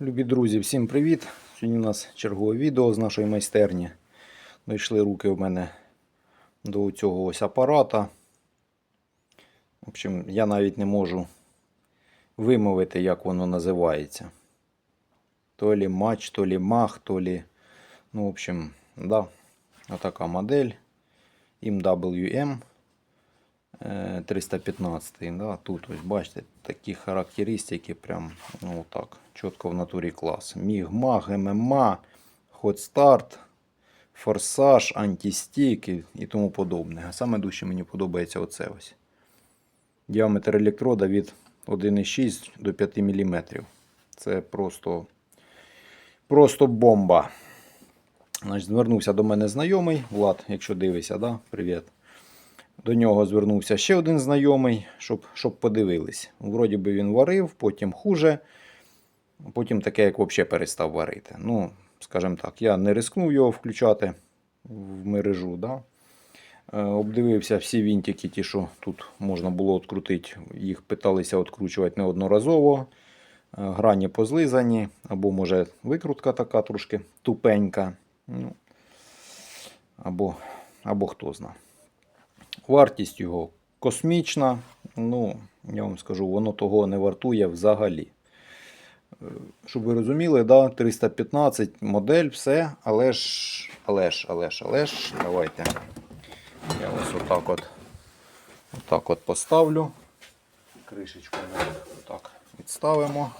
Любі друзі, всім привіт! Сьогодні у нас чергове відео з нашої майстерні. Дійшли руки в мене до цього ось апарата. В общем, я навіть не можу вимовити, як воно називається. То лі матч, то лі мах, то лі. Ну, в общем, да, отака модель. MWM 315. Да, тут ось бачите такі характеристики, прям ну, так, чітко в натурі клас. Міг, маг, ММА, ход старт, форсаж, антистік і, і тому подобне. А саме дужче мені подобається оце ось. Діаметр електрода від 1,6 до 5 мм. Це просто, просто бомба. Значить, звернувся до мене знайомий, Влад, якщо дивишся, да? привіт. До нього звернувся ще один знайомий, щоб, щоб подивились. Вроді би він варив, потім хуже, потім таке, як взагалі перестав варити. Ну, скажімо так, я не рискнув його включати в мережу. Да? Е, Обдивився всі вінтики, ті, що тут можна було відкрутити. Їх питалися відкручувати неодноразово. Е, Грані позлизані, або може викрутка така трошки тупенька. Ну, або, або хто знає. Вартість його космічна. Ну, я вам скажу, воно того не вартує взагалі. Е, Щоб ви розуміли, да, 315 модель, все, але ж, але ж, але ж, але ж, давайте. Я ось отак от, отак от поставлю. Кришечку ми отак відставимо.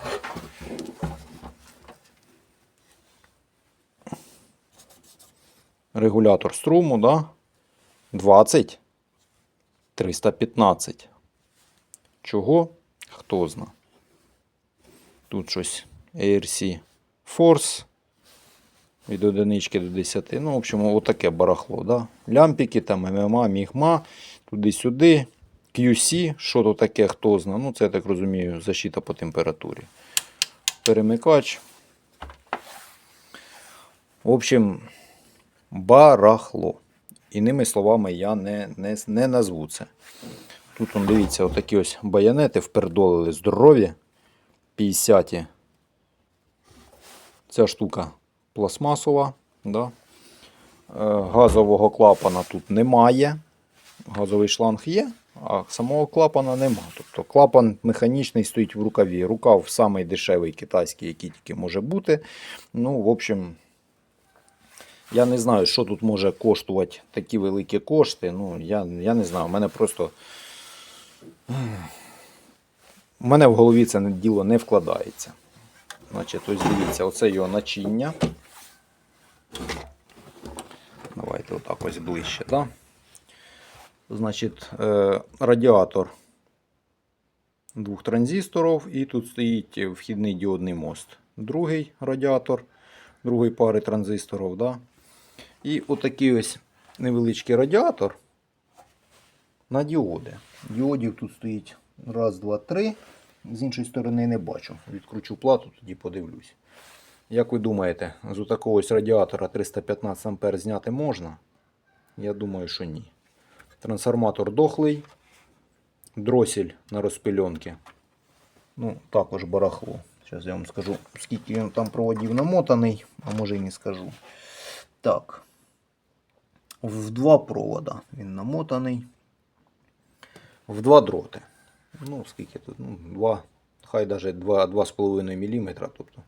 Регулятор струму, да? 20. 315. Чого? Хто зна. Тут щось ARC Force. Від одинички до 10. Ну, в общем, отаке барахло. Да? Лямпики, там ММА, Мігма, туди-сюди. QC, що то таке, хто зна. Ну, це, я так розумію, защита по температурі. Перемикач. В общем, барахло. Іними словами, я не, не, не назву це. Тут, он, дивіться, отакі ось баянети впердолили здорові. 50. -ті. Ця штука пластмасова. Да? Е, Газового клапана тут немає. Газовий шланг є, а самого клапана нема. Тобто клапан механічний стоїть в рукаві. Рукав самий дешевий китайський, який тільки може бути. Ну, в общем, я не знаю, що тут може коштувати такі великі кошти. Ну, я, я не знаю. У мене просто. У мене в голові це діло не вкладається. Значить, ось дивіться, оце його начиння. Давайте отак ось ближче. Да? Значить, е, радіатор двох транзисторів і тут стоїть вхідний діодний мост. Другий радіатор другої пари транзисторів. Да? І отакий ось невеличкий радіатор на діоди. Діодів тут стоїть раз, два, три. З іншої сторони не бачу. Відкручу плату, тоді подивлюсь. Як ви думаєте, з такого ось радіатора 315 А зняти можна? Я думаю, що ні. Трансформатор дохлий, дросель на розпильонки. Ну, також барахло. Зараз я вам скажу, скільки він там проводів намотаний, а може і не скажу. Так. В два провода він намотаний. В два дроти. Ну, скільки тут? Ну, два, хай навіть 2,5 мм, тобто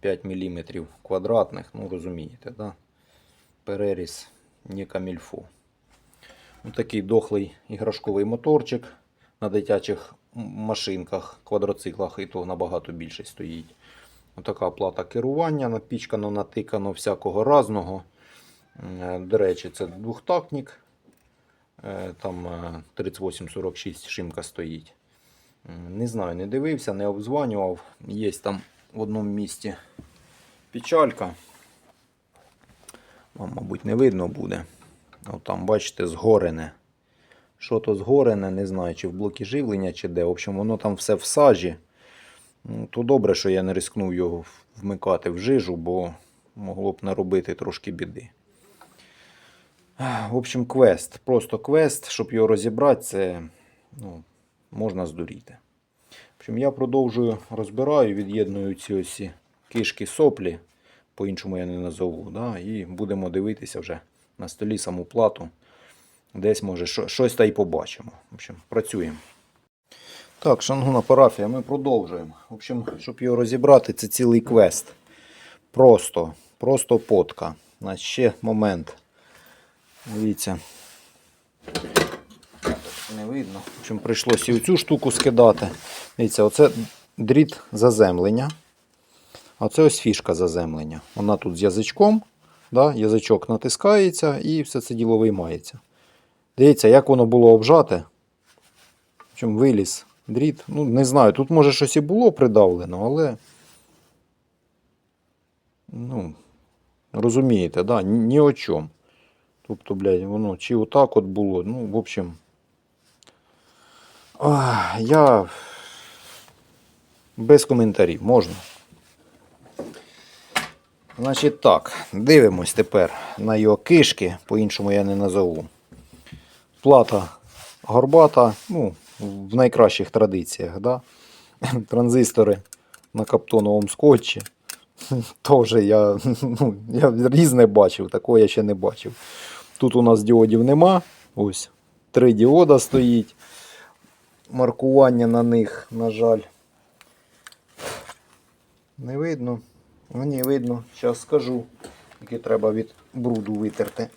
5 мм квадратних, ну розумієте, да? переріз не камільфо. Ось такий дохлий іграшковий моторчик на дитячих машинках, квадроциклах, і то набагато більше стоїть. Ось така плата керування, напічкано, натикано всякого разного. Е, До речі, це двохтактник. Е, Там е, 3846 шимка стоїть. Не знаю, не дивився, не обзванював. Є там в одному місці печалька. Вам, мабуть, не видно буде. От там, бачите, згорене. Що то згорене, не знаю, чи в блокі живлення, чи де. В общем, воно там все в сажі. Ну, То добре, що я не рискнув його вмикати в жижу, бо могло б наробити трошки біди. В общем, квест. Просто квест, щоб його розібрати, це ну, можна здуріти. В общем, я продовжую розбираю, від'єдную ці ось кишки соплі, по-іншому я не назову. Да? І будемо дивитися вже на столі саму плату. Десь, може, щось та й побачимо. В общем, працюємо. Так, шангуна парафія, ми продовжуємо. В общем, щоб його розібрати, це цілий квест. Просто, просто потка. Значить, ще момент. Дивіться. Не видно. В общем, прийшлося і цю штуку скидати. Дивіться, оце дріт заземлення. А це ось фішка заземлення. Вона тут з язичком. Да? Язичок натискається і все це діло виймається. Дивіться, як воно було обжате. В общем, виліз дріт. Ну, не знаю, тут може щось і було придавлено, але. Ну, розумієте, да? ні о чому. Тобто, блядь, воно чи отак от було. Ну, в общем. Ах, я без коментарів можна. Значить так, дивимось тепер на його кишки, по-іншому я не назову. Плата горбата, ну, в найкращих традиціях, да? транзистори на каптоновому скотчі. Теж я, ну, я різне бачив, такого я ще не бачив. Тут у нас діодів нема. Ось три діода стоїть. Маркування на них, на жаль. Не видно. Мені видно, зараз скажу, які треба від бруду витерти.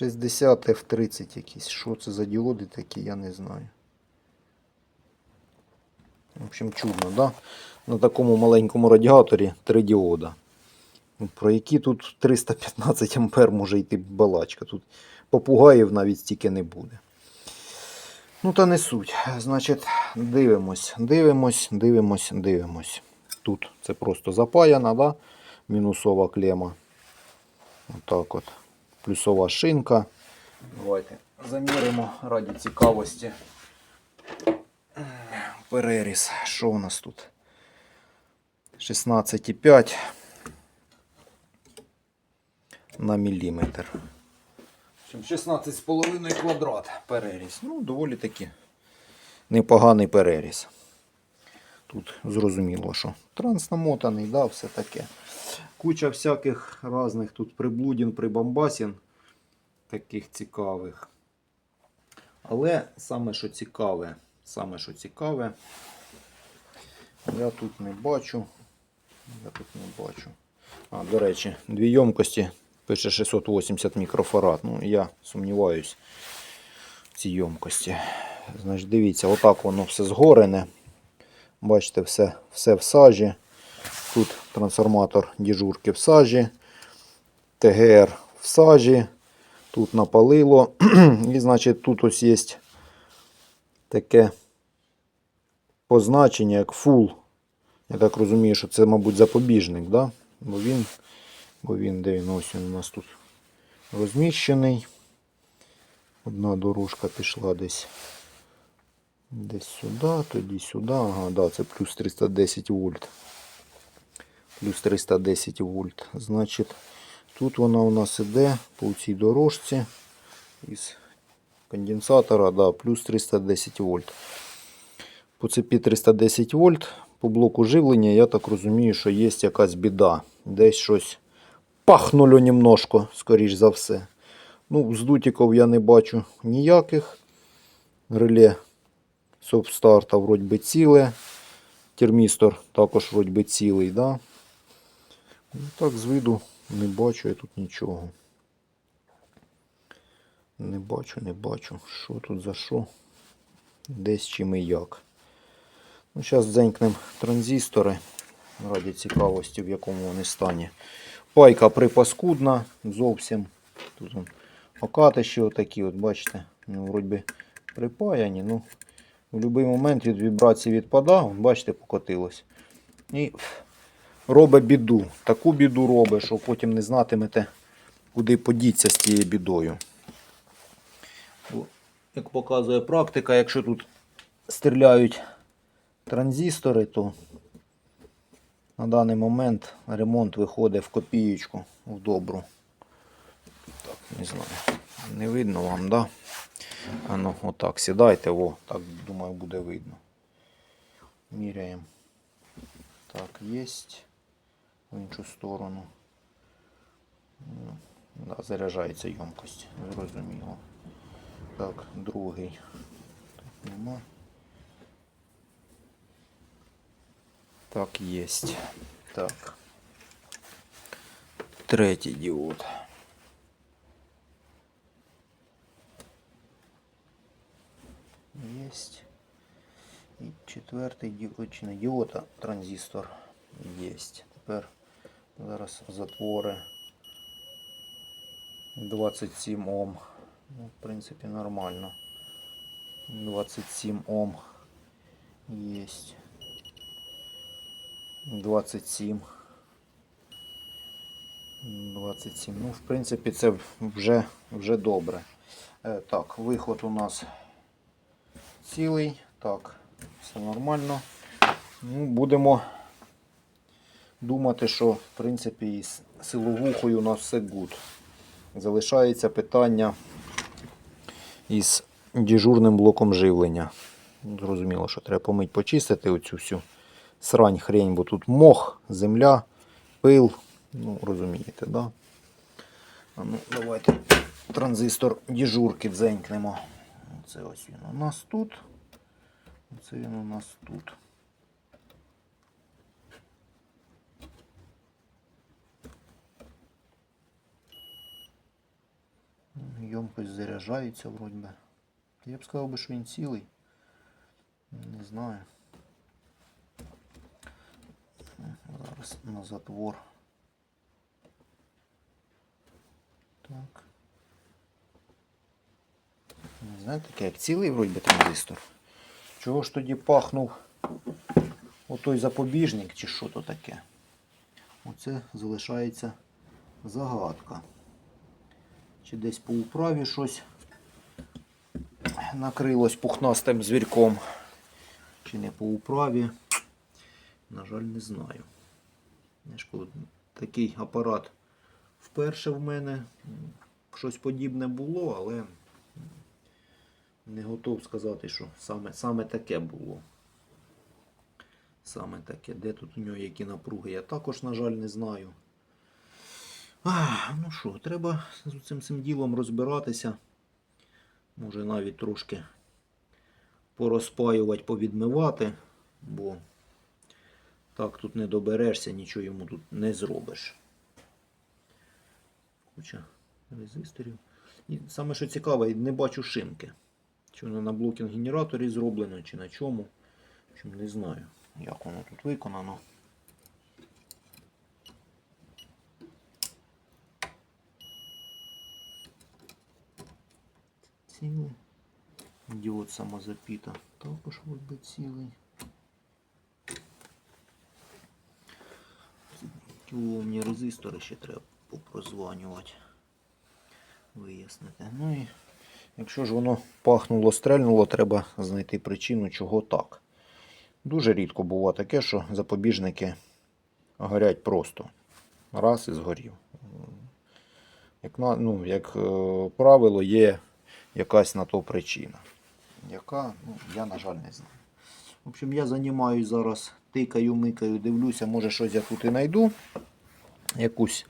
60 F30 якісь. Що це за діоди такі, я не знаю. В общем, чудно, да? На такому маленькому радіаторі три діода. Про які тут 315 ампер може йти балачка. Тут попугаїв навіть стільки не буде. Ну, та не суть. Значить, дивимось, дивимось, дивимось, дивимось. Тут це просто запаяна, да? мінусова клема. Отак от. Плюсова шинка. Давайте заміримо раді цікавості. Переріз. Що у нас тут? 16,5 на міліметр. 16,5 квадрат переріз. Ну, доволі таки непоганий переріз. Тут зрозуміло, що транс намотаний, да, все таке. Куча всяких різних тут приблудін, прибамбасін, таких цікавих. Але саме що цікаве, саме що цікаве, я тут не бачу. Я тут не бачу. А, до речі, дві ємкості пише 680 мікрофарад. Ну, я сумніваюсь в цій ємкості. Значить, дивіться, отак воно все згорене. Бачите, все, все в сажі. Тут трансформатор діжурки в сажі, ТГР в сажі, тут напалило. І, значить, тут ось є таке позначення, як full. Я так розумію, що це, мабуть, запобіжник, да? бо він, бо він, де він ось він у нас тут розміщений. Одна дорожка пішла десь десь сюди, тоді сюди. Ага, да, це плюс 310 вольт. Плюс 310 вольт. Значить, тут вона у нас іде по цій дорожці із конденсатора, да, плюс 310 вольт. По цепі 310 вольт. По блоку живлення, я так розумію, що є якась біда. Десь щось пахнуло немножко, скоріш за все. Ну, з дутиків я не бачу ніяких. Реле Софтстарта вроді би ціле. Термістор також вроді би цілий. Да? Ну, так, з виду не бачу я тут нічого. Не бачу, не бачу. Що тут за що? Десь чим і як. Ну, Зараз дзенькнемо транзистори. Раді цікавості, в якому вони стані. Пайка припаскудна зовсім. Тут он, окатищі отакі, от бачите, ну, вроді би припаяні. Ну, в будь-який момент від вібрації відпада, вон, бачите, покотилось. І робить біду. Таку біду робить, що потім не знатимете, куди подіться з тією бідою. Як показує практика, якщо тут стріляють транзистори, то На даний момент ремонт виходить в копієчку, в добру. Так, не знаю. Не видно вам, да? А ну, отак, сідайте, о, так, думаю, буде видно. Міряємо. Так, єсть. В іншу сторону. Ну, Да, заряджається ємкость, зрозуміло. Так, другий. Так, нема. Так, єсть. Так. Третій діод. Єсть. І четвертий діод, чи не діод, а транзистор єсть. Тепер зараз затвори 27 Ом. Ну, в принципі, нормально. 27 Ом есть. 27. 27. Ну, в принципі, це вже, вже добре. Е, так, виход у нас цілий. Так, все нормально. Ну, будемо думати, що в принципі із силовухою у нас все гуд. Залишається питання із дежурним блоком живлення. Зрозуміло, що треба помить почистити оцю всю срань хрень, бо тут мох, земля, пил. Ну, розумієте, да? А ну, давайте транзистор дежурки дзенькнемо. Це ось він у нас тут. Це він у нас тут. Ємкость заряджається вроді би. Я б сказав би, що він цілий. Не знаю. Зараз на затвор. Так. Не знаю, таке як цілий вроді би транзистор. Чого ж тоді пахнув отой запобіжник чи що то таке? Оце залишається загадка. Чи десь по управі щось накрилось пухнастим звірком. Чи не по управі. На жаль, не знаю. Такий апарат вперше в мене. Щось подібне було, але не готов сказати, що саме, саме таке було. Саме таке. Де тут у нього які напруги, я також, на жаль, не знаю. А, ну що, треба з цим цим ділом розбиратися. Може навіть трошки порозпаювати, повідмивати, бо так тут не доберешся, нічого йому тут не зробиш. Куча резисторів. І саме що цікаве, не бачу шинки. Чи воно на блокінг генераторі зроблено, чи на чому. Общем, не знаю, як воно тут виконано. Цілий. Діод самозапіта також бути цілий. Кілоомні резистори ще треба попрозванювати. Вияснити. Ну і якщо ж воно пахнуло, стрельнуло, треба знайти причину, чого так. Дуже рідко буває таке, що запобіжники горять просто. Раз і згорів. Як, ну, як е, правило, є якась на то причина. Яка, ну, я, на жаль, не знаю. В общем, я займаюсь зараз, тикаю, микаю, дивлюся, може щось я тут і знайду. Якусь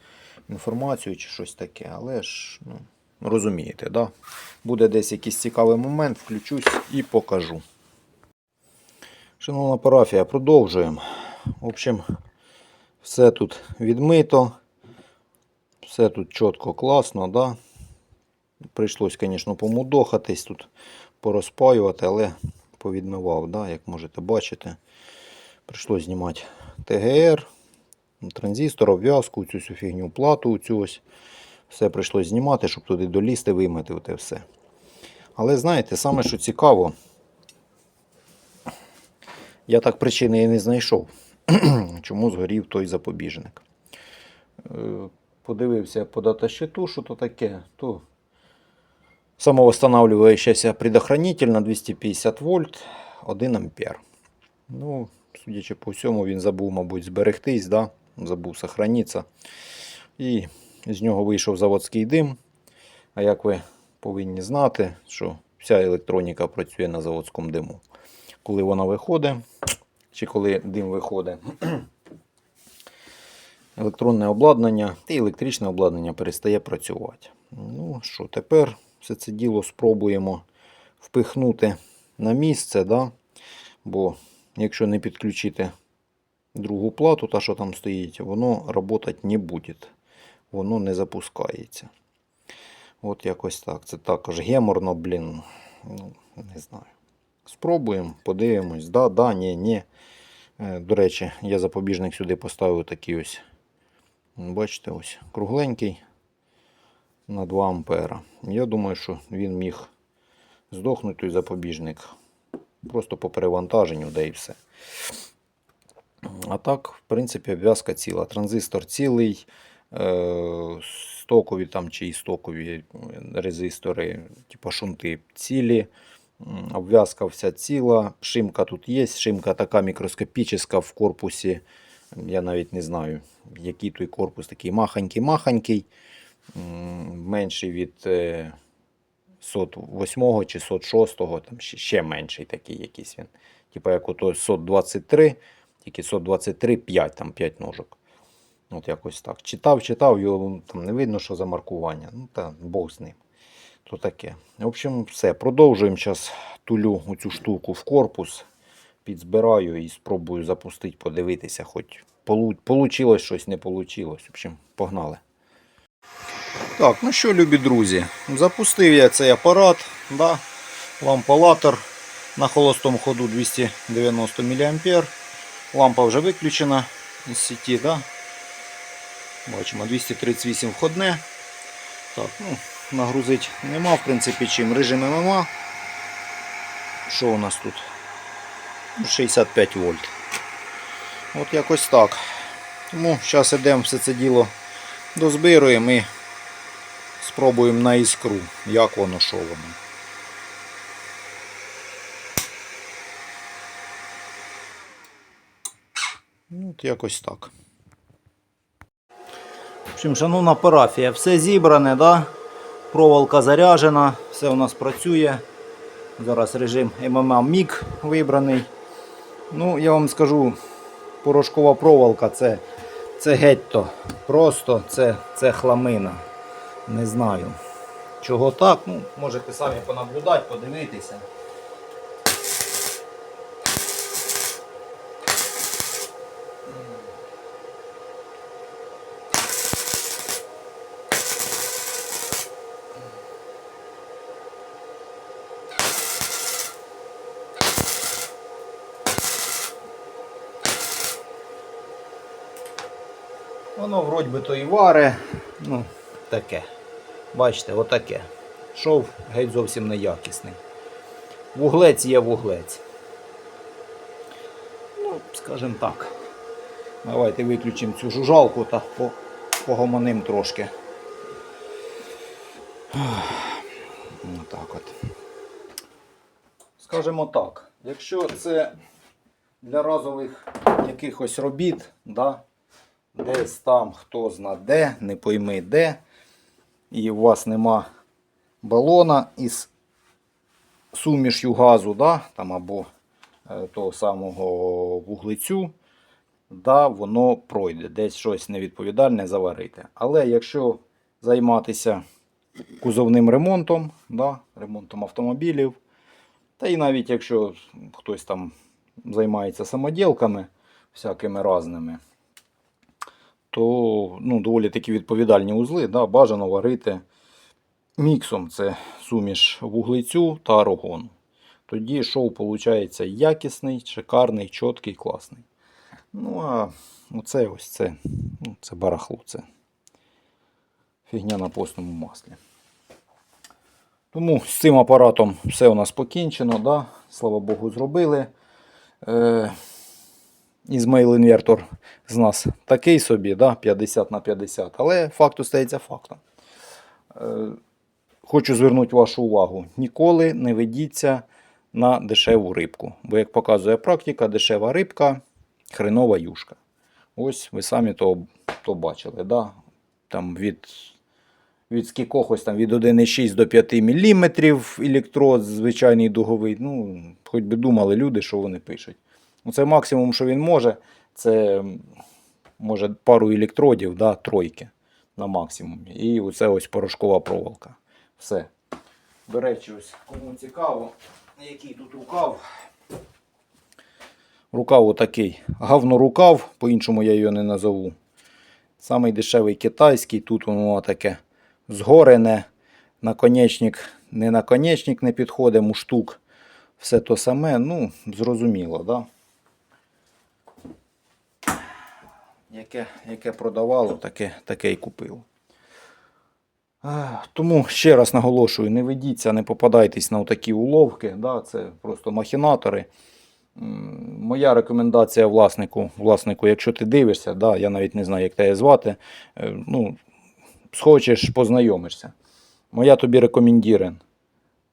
інформацію чи щось таке, але ж, ну, розумієте, да? буде десь якийсь цікавий момент, включусь і покажу. Шановна парафія, продовжуємо. В общем, все тут відмито, все тут чітко, класно, да? Прийшлось, звісно, помудохатись тут, порозпаювати, але повідмивав, да, як можете бачити. Прийшлось знімати ТГР, транзистор, обв'язку, цю всю фігню, плату, цю ось. Все прийшлось знімати, щоб туди долізти, вимити оте все. Але знаєте, саме що цікаво, я так причини і не знайшов, чому згорів той запобіжник. Е, Подивився по датащиту, що то таке, то самовосстанавливающийся предохранитель на 250 вольт 1 ампер. Ну, судячи по всьому, він забув, мабуть, зберегтись, да? забув сохранитися. І з нього вийшов заводський дим. А як ви повинні знати, що вся електроніка працює на заводському диму. Коли вона виходить, чи коли дим виходить, електронне обладнання і електричне обладнання перестає працювати. Ну що, тепер все це діло спробуємо впихнути на місце, да? бо якщо не підключити другу плату, та що там стоїть, воно працювати не буде. Воно не запускається. От якось так. Це також геморно, блін. Ну, не знаю. Спробуємо, подивимось. Да, да, ні, ні. Е, До речі, я запобіжник сюди поставив такий ось. Бачите, ось кругленький на 2 ампера. Я думаю, що він міг здохнути той запобіжник. Просто по перевантаженню, да і все. А так, в принципі, обв'язка ціла. Транзистор цілий, е, стокові там чи і стокові резистори, типу шунти цілі. Обв'язка вся ціла. Шимка тут є. Шимка така мікроскопічна в корпусі. Я навіть не знаю, який той корпус такий махонький-махонький. Менший від е, 108 чи 106, там ще, менший такий якийсь він. Типа як ото 123, тільки 123 5, там 5 ножок. От якось так. Читав, читав, його там не видно, що за маркування. Ну та Бог з ним. То таке. В общем, все. Продовжуємо зараз тулю оцю штуку в корпус. Підзбираю і спробую запустити, подивитися, хоч получилось щось, не получилось. В общем, погнали. Так, ну що, любі друзі, запустив я цей апарат, да, лампалатор на холостому ходу 290 мА. Лампа вже виключена із сіті, да. Бачимо 238 входне. Так, ну, нагрузити нема, в принципі, чим. Режим ММА. Що у нас тут? 65 вольт. От якось так. Тому зараз йдемо все це діло дозбируємо і спробуємо на іскру, як воно, що воно. Ну, От якось так. В общем, шановна парафія, все зібране, да? проволока заряджена, все у нас працює. Зараз режим MMA MIG вибраний. Ну, я вам скажу, порошкова проволока це, це гетто. Просто це, це хламина. Не знаю. Чого так, ну, можете самі понаблюдати, подивитися. Воно вроді би то і варе, ну, таке. Бачите, отаке. Шов геть зовсім неякісний. Вуглець є вуглець. Ну, скажімо так. Давайте виключимо цю жужалку та по- погомоним трошки. Отак от. Скажімо так, якщо це для разових якихось робіт, да, десь там хто зна де, не пойми де, і у вас нема балона із сумішю газу, да, там або е, того самого вуглецю, да, воно пройде, десь щось невідповідальне заварити. Але якщо займатися кузовним ремонтом, да, ремонтом автомобілів, та і навіть якщо хтось там займається самоділками всякими разними, то ну, доволі такі відповідальні узли, да, бажано варити міксом. Це суміш вуглецю та аргону. Тоді шоу виходить якісний, шикарний, чіткий, класний. Ну, а оце ось це, ну, це барахло, це фігня на постному маслі. Тому з цим апаратом все у нас покінчено. Да? Слава Богу, зробили. Е, Ізмаїл інвертор з нас такий собі, да? 50 на 50, але факт остається фактом. Е, хочу звернути вашу увагу: ніколи не ведіться на дешеву рибку. Бо, як показує практика, дешева рибка хренова юшка. Ось ви самі то, то бачили. Да? Там від, від скількох ось там від 1,6 до 5 мм електрод звичайний дуговий. Ну, хоч би думали люди, що вони пишуть. Ну, Це максимум, що він може, це може пару електродів, да, тройки на максимум. І оце ось порошкова проволока. Все. До речі, ось кому цікаво, який тут рукав. Рукав отакий. Гавнорукав, по-іншому я його не назову. Самий дешевий китайський, тут воно таке згорене. Наконечник, не наконечник не підходить, муштук. Все то саме, ну, зрозуміло, да? Яке, яке продавало, таке, таке і купило. Тому ще раз наголошую, не ведіться, не попадайтесь на такі уловки. Да, це просто махінатори. Моя рекомендація власнику, власнику, якщо ти дивишся, да, я навіть не знаю, як тебе звати, е, ну, схочеш, познайомишся. Моя тобі рекомендірен.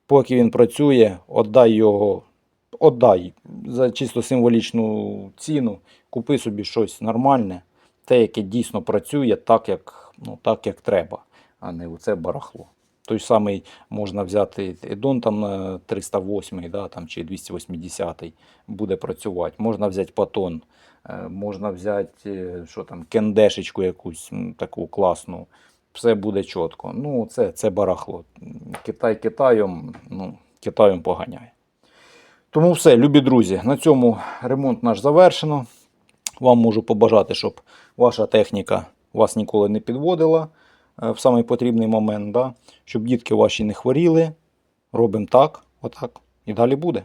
Поки він працює, отдай його, отдай за чисто символічну ціну, купи собі щось нормальне, те, яке дійсно працює так, як, ну, так, як треба, а не оце барахло. Той самий можна взяти Едон там е, 308 да, там, чи 280 буде працювати. Можна взяти патон, е, можна взяти е, що там, кендешечку якусь таку класну. Все буде чітко. Ну, це, це барахло. Китай Китаєм, ну, Китаєм поганяє. Тому все, любі друзі, на цьому ремонт наш завершено. Вам можу побажати, щоб ваша техніка вас ніколи не підводила е, в самий потрібний момент, да? щоб дітки ваші не хворіли. Робимо так, отак, і далі буде.